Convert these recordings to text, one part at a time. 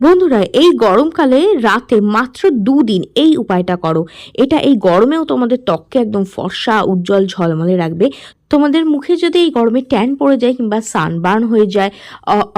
বন্ধুরা, এই গরমকালে রাতে মাত্র দুদিন এই উপায়টা করো। এটা এই গরমেও তোমাদের ত্বককে একদম ফর্সা, উজ্জ্বল ঝলমলে রাখবে। তোমাদের মুখে যদি এই গরমে ট্যান পড়ে যায় কিংবা সানবার্ন হয়ে যায়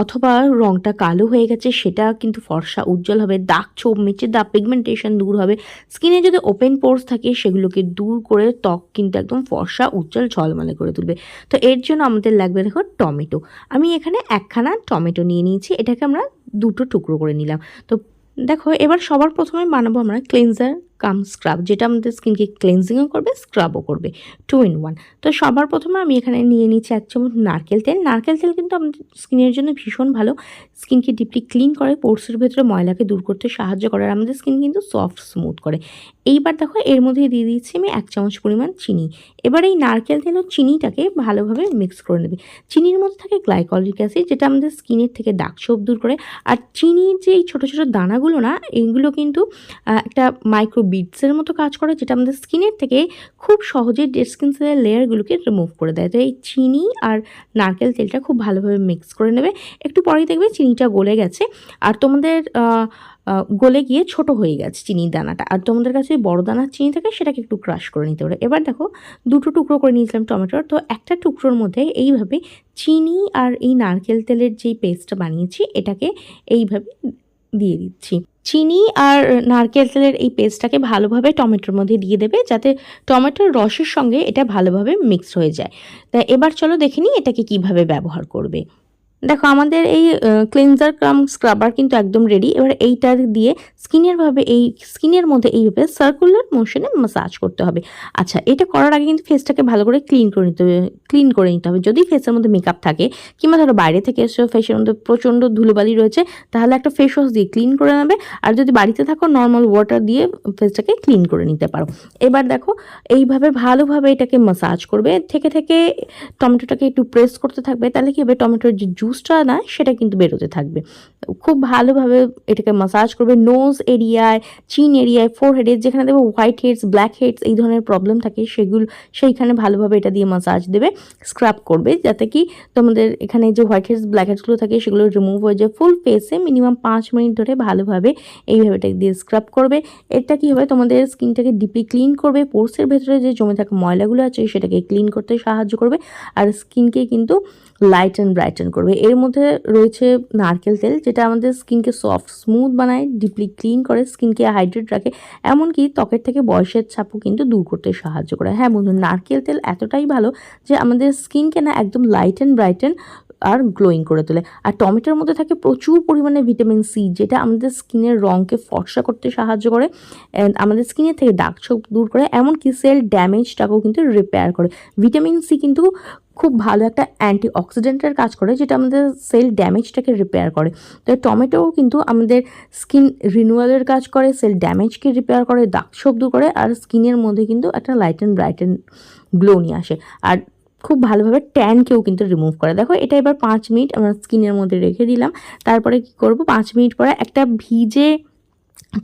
অথবা রংটা কালো হয়ে গেছে, সেটা কিন্তু ফর্সা, উজ্জ্বল হবে, দাগ ছোপ মেচে দাগ পিগমেন্টেশন দূর হবে। স্কিনে যদি ওপেন পোর্স থাকে, সেগুলোকে দূর করে ত্বক কিন্তু একদম ফর্সা, উজ্জ্বল ঝলমলে করে তুলবে। তো এর জন্য আমাদের লাগবে দেখো টমেটো। আমি এখানে একখানা টমেটো নিয়ে নিয়েছি, এটাকে আমরা দুটো টুকরো করে নিলাম। তো দেখো এবার সবার প্রথমে বানাবো আমরা ক্লিনজার কাম স্ক্রাব যেটা আমাদের স্কিনকে ক্লেন্সিংও করবে স্ক্রাবও করবে টু ইন ওয়ান তো সবার প্রথমে আমি এখানে নিয়ে নিচ্ছি এক চামচ নারকেল তেল। নারকেল তেল কিন্তু আমাদের স্কিনের জন্য ভীষণ ভালো। স্কিনকে ডিপলি ক্লিন করে পোর্সের ভেতরে ময়লাকে দূর করতে সাহায্য করে, আর আমাদের স্কিন কিন্তু সফট স্মুথ করে। এইবার দেখো, এর মধ্যে দিয়ে দিচ্ছি আমি এক চামচ পরিমাণ চিনি। এবার এই নারকেল তেল ও চিনিটাকে ভালোভাবে মিক্স করে নেবে। চিনির মধ্যে থাকে গ্লাইকলিক অ্যাসিড যেটা আমাদের স্কিনের থেকে দাগ ছোপ দূর করে। আর চিনির যে এই ছোটো ছোটো দানাগুলো না এইগুলো কিন্তু একটা মাইক্রো বিটসের মতো কাজ করে, যেটা আমাদের স্কিনের থেকে খুব সহজে ডেড স্কিন সেলের লেয়ারগুলোকে রিমুভ করে দেয়। তো এই চিনি আর নারকেল তেলটা খুব ভালোভাবে মিক্স করে নেবে। একটু পরেই দেখবে চিনিটা গলে গেছে। আর তোমাদের গলে গিয়ে ছোট হয়ে গেছে চিনির দানাটা। আর তোমাদের কাছে বড় দানার চিনি থাকে, সেটাকে একটু ক্রাশ করে নিতে পারো। এবার দেখো, দুটো টুকরো করে নিয়েছিলাম টমেটোর তো একটা টুকরোর মধ্যে এইভাবে চিনি আর এই নারকেল তেলের যেই পেস্টটা বানিয়েছি, এটাকে এইভাবে দিয়ে দিচ্ছি। চিনি আর নারকেল তেলের এই পেস্টটাকে ভালোভাবে টমেটোর মধ্যে দিয়ে দেবে যাতে টমেটোর রসের সঙ্গে এটা ভালোভাবে মিক্স হয়ে যায়। তা এবার চলো দেখে নিই এটাকে কীভাবে ব্যবহার করবে। দেখো, আমাদের এই ক্লিনজার ক্রাম স্ক্রাবার কিন্তু একদম রেডি এবার এইটা দিয়ে স্কিনের ভাবে এই স্কিনের মধ্যে এইভাবে সার্কুলার মোশনে মাসাজ করতে হবে। আচ্ছা এটা করার আগে কিন্তু ফেসটাকে ভালো করে ক্লিন করে নিতে হবে ক্লিন করে নিতে হবে। যদি ফেসের মধ্যে মেকআপ থাকে, কিংবা ধরো বাইরে থেকে এসেছ ফেসের মধ্যে প্রচণ্ড ধুলোবালি রয়েছে, তাহলে একটা ফেস ওয়াশ দিয়ে ক্লিন করে নেবে। আর যদি বাড়িতে থাকো নর্মাল ওয়াটার দিয়ে ফেসটাকে ক্লিন করে নিতে পারো। এবার দেখো, এইভাবে ভালোভাবে এটাকে মাসাজ করবে। থেকে থেকে টমেটোটাকে একটু প্রেস করতে থাকবে, তাহলে কি হবে? টমেটোর যে জুসটা না, সেটা কিন্তু বেরোতে থাকবে। খুব ভালোভাবে এটাকে মাসাজ করবে নোজ এরিয়ায় চিন এরিয়ায় ফোর হেডে যেখানে দেবে হোয়াইট হেডস ব্ল্যাক হেডস এই ধরনের প্রবলেম থাকে, সেগুলো, সেইখানে ভালোভাবে এটা দিয়ে মাসাজ দেবে স্ক্রাব করবে, যাতে কি তোমাদের এখানে যে হোয়াইট হেডস ব্ল্যাক হেডসগুলো থাকে, সেগুলো রিমুভ হয়ে যায় ফুল ফেসে মিনিমাম পাঁচ মিনিট ধরে ভালোভাবে এইভাবে এটা দিয়ে স্ক্রাব করবে। এটা কি হবে তোমাদের স্কিনটাকে ডিপলি ক্লিন করবে পোর্সের ভেতরে যে জমে থাকা ময়লাগুলো আছে, সেটাকে ক্লিন করতে সাহায্য করবে, আর স্কিনকে কিন্তু লাইট অ্যান্ড ব্রাইটেন করবে। এর মধ্যে রয়েছে নারকেল তেল, যেটা আমাদের স্কিনকে সফট স্মুথ বানায় ডিপলি ক্লিন করে স্কিনকে হাইড্রেট রাখে। এমনকি ত্বকের থেকে বয়সের ছাপও কিন্তু দূর করতে সাহায্য করে। হ্যাঁ বন্ধু, নারকেল তেল এতটাই ভালো যে আমাদের স্কিনকে না একদম লাইট অ্যান্ড ব্রাইটেন আর গ্লোয়িং করে তোলে। আর টমেটোর মধ্যে থাকে প্রচুর পরিমাণে ভিটামিন সি যেটা আমাদের স্কিনের রঙকে ফর্সা করতে সাহায্য করে। আমাদের স্কিনের থেকে দাগ ছোপ দূর করে, এমনকি সেল ড্যামেজটাকেও কিন্তু রিপেয়ার করে। ভিটামিন সি কিন্তু খুব ভালো একটা অ্যান্টি অক্সিডেন্টের কাজ করে, যেটা আমাদের সেল ড্যামেজটাকে রিপেয়ার করে। তো টমেটোও কিন্তু আমাদের স্কিন রিনিউয়ালের কাজ করে সেল ড্যামেজকে রিপেয়ার করে দাগ দূর করে, আর স্কিনের মধ্যে কিন্তু একটা light and bright and glow নিয়ে আসে। আর খুব ভালোভাবে ট্যানকেও কিন্তু রিমুভ করে। দেখো, এটা এবার পাঁচ মিনিট আমার স্কিনের মধ্যে রেখে দিলাম। তারপরে কি করব? পাঁচ মিনিট পরে একটা ভিজে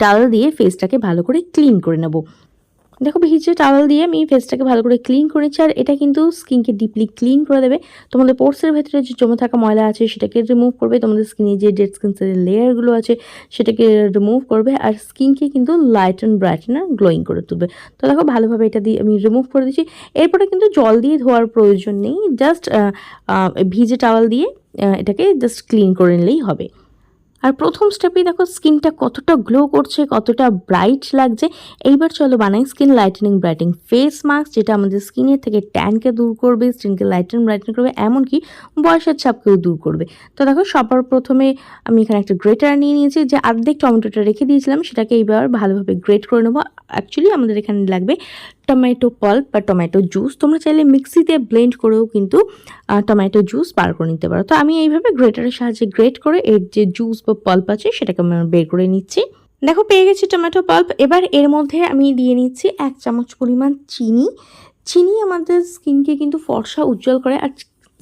টাল দিয়ে ফেসটাকে ভালো করে ক্লিন করে নেব। দেখো ভিজে টাওয়াল দিয়ে আমি ফেসটাকে ভালো করে ক্লিন করেছি আর এটা কিন্তু স্কিনকে ডিপলি ক্লিন করে দেবে। তোমাদের পোর্সের ভেতরে যে জমে থাকা ময়লা আছে, সেটাকে রিমুভ করবে। তোমাদের স্কিনে যে ডেড স্কিন সেলের লেয়ারগুলো আছে, সেটাকে রিমুভ করবে। আর স্কিনকে কিন্তু লাইট অ্যান্ড ব্রাইটেন আর গ্লোয়িং করে তুলবে। তো দেখো ভালোভাবে এটা দিয়ে আমি রিমুভ করে দিচ্ছি। এরপরে কিন্তু জল দিয়ে ধোয়ার প্রয়োজন নেই। জাস্ট ভিজে টাওয়াল দিয়ে এটাকে জাস্ট ক্লিন করে নিলেই হবে। আর প্রথম স্টেপেই দেখো স্কিনটা কতটা গ্লো করছে, কতটা ব্রাইট লাগছে। এইবার চলো বানাই skin lightening brightening face mask যেটা আমাদের স্কিনের থেকে ট্যানকে দূর করবে স্কিনকে লাইটেন ব্রাইটেন করবে, এমনকি বয়সের ছাপকেও দূর করবে। তো দেখো, সবার প্রথমে আমি এখানে একটা গ্রেটার নিয়ে নিয়েছি, যে অর্ধেক টমেটোটা রেখে দিয়েছিলাম, সেটাকে এইবার ভালোভাবে গ্রেট করে নেব। অ্যাকচুয়ালি আমাদের এখানে লাগবে টমেটো পাল্প বা টমেটো জুস তোমরা চাইলে মিক্সিতে ব্লেন্ড করেও কিন্তু টমেটো জুস বার করে নিতে পারো। তো আমি এইভাবে গ্রেটারের সাহায্যে গ্রেট করে এর যে জুস বা পাল্প আছে সেটাকে আমি বের করে নিচ্ছি। দেখো পেয়ে গেছি টমেটো পাল্প এবার এর মধ্যে আমি দিয়ে নিচ্ছি এক চামচ পরিমাণ চিনি। চিনি আমাদের স্কিনকে কিন্তু ফর্সা উজ্জ্বল করে আর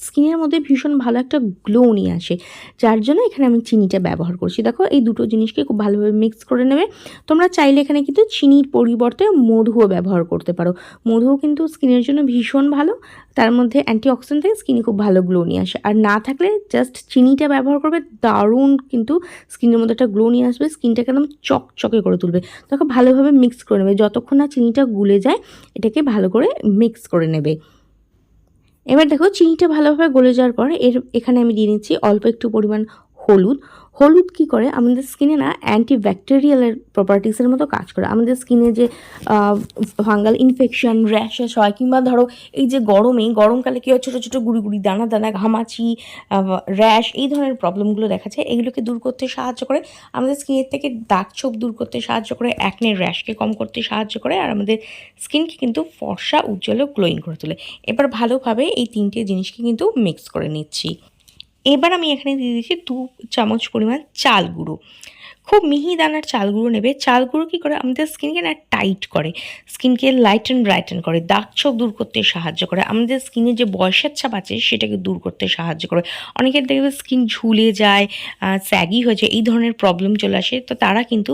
স্কিনের মধ্যে ভীষণ ভালো একটা গ্লো নিয়ে আসে। যার জন্য এখানে আমি চিনিটা ব্যবহার করছি। দেখো, এই দুটো জিনিসকে খুব ভালোভাবে মিক্স করে নেবে। তোমরা চাইলে এখানে কিন্তু চিনির পরিবর্তে মধুও ব্যবহার করতে পারো। মধুও কিন্তু স্কিনের জন্য ভীষণ ভালো। তার মধ্যে অ্যান্টিঅক্সিডেন্ট থেকে স্কিনে খুব ভালো গ্লো নিয়ে আসে। আর না থাকলে জাস্ট চিনিটা ব্যবহার করবে, দারুণ কিন্তু স্কিনের মধ্যে একটা গ্লো নিয়ে আসবে। স্কিনটাকে একদম চকচকে করে তুলবে। দেখো, ভালোভাবে মিক্স করে নেবে। যতক্ষণ না চিনিটা গুলে যায়, এটাকে ভালো করে মিক্স করে নেবে। এবার দেখো চিনিটা ভালোভাবে গলে যাওয়ার পর এর এখানে আমি দিয়ে নিচ্ছি অল্প একটু পরিমাণ হলুদ। হলুদ কি করে? আমাদের স্কিনে না অ্যান্টি ব্যাকটেরিয়ালের প্রপার্টিসের মতো কাজ করে। আমাদের স্কিনে যে ফাঙ্গাল ইনফেকশন র্যাশেস হয়, কিংবা ধরো এই যে গরমে, গরমকালে কী হয়? ছোটো ছোটো গুড়ি গুড়ি, দানা দানা, ঘামাচি র্যাশ এই ধরনের প্রবলেমগুলো দেখা যায়। এগুলোকে দূর করতে সাহায্য করে। আমাদের স্কিনের থেকে দাগ ছোপ দূর করতে সাহায্য করে। অ্যাকনের র্যাশকে কম করতে সাহায্য করে। আর আমাদের স্কিনকে কিন্তু ফর্সা, উজ্জ্বল ও গ্লোয়িং করে তোলে। এবার ভালোভাবে এই তিনটে জিনিসকে কিন্তু মিক্স করে নিচ্ছি। এবার আমি এখানে দিয়ে দিচ্ছি দু চামচ পরিমাণ চাল গুঁড়ো। খুব মিহি দানার চাল গুঁড়ো নেবে। চাল গুঁড়ো কী করে? আমাদের স্কিনকে না টাইট করে। স্কিনকে লাইটেন ব্রাইটেন করে। দাগ ছোপ দূর করতে সাহায্য করে। আমাদের স্কিনে যে বয়সের ছাপ আছে, সেটাকে দূর করতে সাহায্য করে। অনেকের দেখবে স্কিন ঝুলে যায় স্যাগি হয়ে যায়, এই ধরনের প্রবলেম চলে আসে। তো তারা কিন্তু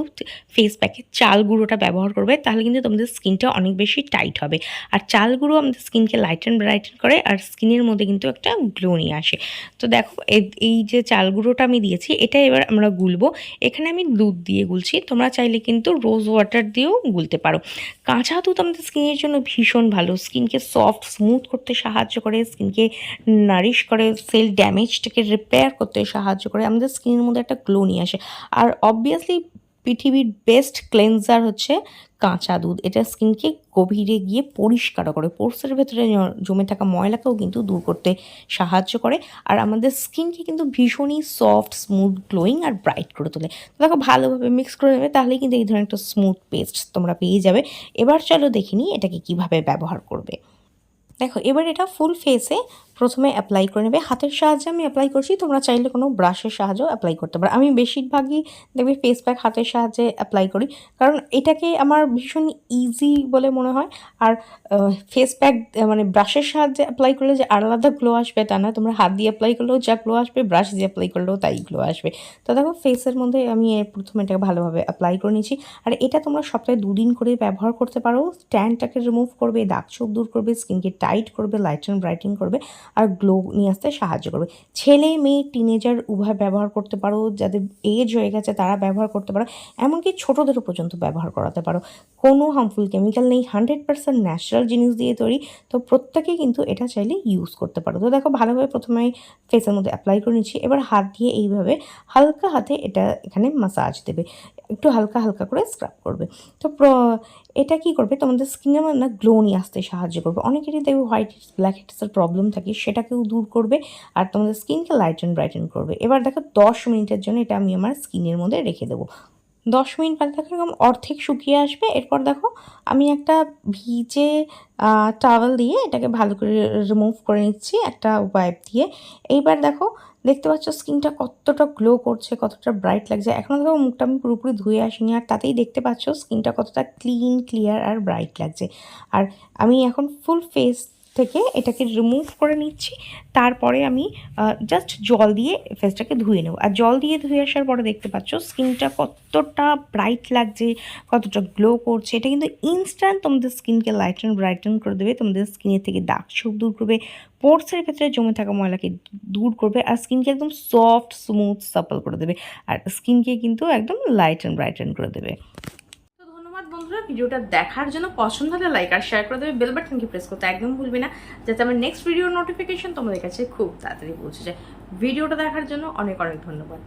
ফেস প্যাকে চাল গুঁড়োটা ব্যবহার করবে। তাহলে কিন্তু তোমাদের স্কিনটা অনেক বেশি টাইট হবে। আর চাল গুঁড়ো আমাদের স্কিনকে লাইটেন ব্রাইটেন করে, আর স্কিনের মধ্যে কিন্তু একটা গ্লো নিয়ে আসে। তো দেখো, এই যে চাল গুঁড়োটা আমি দিয়েছি, এটা এবার আমরা গুলবো। এখানে আমি দুধ দিয়ে গুলছি। তোমরা চাইলে কিন্তু রোজ ওয়াটার দিয়েও গুলতে পারো। কাঁচা দুধ আমাদের স্কিনের জন্য ভীষণ ভালো। স্কিনকে সফট স্মুথ করতে সাহায্য করে স্কিনকে নারিশ করে সেল ড্যামেজটাকে রিপেয়ার করতে সাহায্য করে। আমাদের স্কিনের মধ্যে একটা গ্লো নিয়ে আসে। আর অবভিয়াসলি পৃথিবীর বেস্ট ক্লেন্সার হচ্ছে কাঁচা দুধ। এটা স্কিনকে গভীরে গিয়ে পরিষ্কার করে। পোর্সের ভেতরে জমে থাকা ময়লাকেও কিন্তু দূর করতে সাহায্য করে। আর আমাদের স্কিনকে কিন্তু ভীষণই সফট, স্মুথ, গ্লোয়িং আর ব্রাইট করে তোলে। তো দেখো, ভালোভাবে মিক্স করে নেবে, তাহলেই কিন্তু এই ধরনের একটা স্মুথ পেস্ট তোমরা পেয়ে যাবে। এবার চলো দেখিনি এটাকে কীভাবে ব্যবহার করবে। দেখো, এবার এটা ফুল ফেসে প্রথমে অ্যাপ্লাই করে নেবে। হাতের সাহায্যে আমি অ্যাপ্লাই করছি, তোমরা চাইলে কোনো ব্রাশের সাহায্যেও অ্যাপ্লাই করতে পারো। আমি বেশিরভাগই দেখবে ফেস প্যাক হাতের সাহায্যে অ্যাপ্লাই করি। কারণ এটাকে আমার ভীষণ ইজি বলে মনে হয়। আর ফেস প্যাক মানে ব্রাশের সাহায্যে অ্যাপ্লাই করলে যে আলাদা গ্লো আসবে তা না। তোমরা হাত দিয়ে অ্যাপ্লাই করলেও যা গ্লো আসবে ব্রাশ দিয়ে অ্যাপ্লাই করলেও তাই গ্লো আসবে। তো দেখো ফেসের মধ্যে আমি প্রথমে এটাকে ভালোভাবে অ্যাপ্লাই করে নিয়েছি। আর এটা তোমরা সপ্তাহে দুদিন করে ব্যবহার করতে পারো। ট্যানটাকে রিমুভ করবে, দাগ চোখ দূর করবে স্কিনকে টাইট করবে লাইট অ্যান্ড ব্রাইটিং করবে। আর গ্লো নিয়ে আসতে সাহায্য করবে। ছেলে, মেয়ে টিনেজার উভয় ব্যবহার করতে পারো, যাদের এজ হয়ে গেছে তারা ব্যবহার করতে পারো, এমনকি ছোটোদেরও পর্যন্ত ব্যবহার করাতে পারো। কোনো হার্মফুল কেমিক্যাল নেই হান্ড্রেড পার্সেন্ট ন্যাচারাল জিনিস দিয়ে তৈরি, তো প্রত্যেকেই কিন্তু এটা চাইলে ইউজ করতে পারো। তো দেখো, ভালোভাবে প্রথমে ফেসের মধ্যে অ্যাপ্লাই করে নিচ্ছি, এবার হাত দিয়ে এইভাবে হালকা হাতে এটা এখানে মাসাজ দেবে। একটু হালকা হালকা করে স্ক্রাব করবে। তো এটা কি করবে? তোমাদের মধ্যে না গ্লো নিয়ে আসতে সাহায্য করবে। অনেকেরই দেখবে হোয়াইট ব্ল্যাক হেডসের প্রবলেম থাকে। সেটাকেও দূর করবে আর তোমাদের স্কিনকে লাইট অ্যান্ড ব্রাইটেন করবে। এবার দেখো দশ মিনিটের জন্য এটা আমি আমার স্কিনের মধ্যে রেখে দেবো। দশ মিনিট বাদে দেখো এরকম অর্ধেক শুকিয়ে আসবে। এরপর দেখো আমি একটা ভিজে টাওয়েল দিয়ে এটাকে ভালো করে রিমুভ করে নিচ্ছি একটা ওয়াইপ দিয়ে। এইবার দেখো দেখতে পাচ্ছ স্কিনটা কতটা গ্লো করছে, কতটা ব্রাইট লাগছে। এখনও দেখো মুখটা আমি পুরোপুরি ধুয়ে আসিনি আর তাতেই দেখতে পাচ্ছ স্কিনটা কতটা ক্লিন ক্লিয়ার আর ব্রাইট লাগছে। আর আমি এখন ফুল ফেস থেকে এটাকে রিমুভ করে নিচ্ছি। তারপরে আমি জাস্ট জল দিয়ে ফেসটাকে ধুয়ে নেব। আর জল দিয়ে ধুয়ে আসার পরে দেখতে পাচ্ছ স্কিনটা কতটা ব্রাইট লাগছে, কতটা গ্লো করছে। এটা কিন্তু ইনস্ট্যান্ট তোমাদের স্কিনকে লাইট অ্যান্ড ব্রাইটেন করে দেবে। তোমাদের স্কিনের থেকে দাগ ছোপ দূর করবে। পোর্সের ক্ষেত্রে জমে থাকা ময়লাকে দূর করবে। আর স্কিনকে একদম সফট স্মুথ সাপল করে দেবে। আর স্কিনকে কিন্তু একদম লাইট অ্যান্ড ব্রাইটেন করে দেবে। ভিডিওটা দেখার জন্য পছন্দ হলে লাইক আর শেয়ার করে দেবে বেল বাটনকে প্রেস করতে একদম ভুলবি না, যাতে আমার নেক্সট ভিডিওর নোটিফিকেশন তোমাদের কাছে খুব তাড়াতাড়ি পৌঁছে যায়। ভিডিওটা দেখার জন্য অনেক অনেক ধন্যবাদ।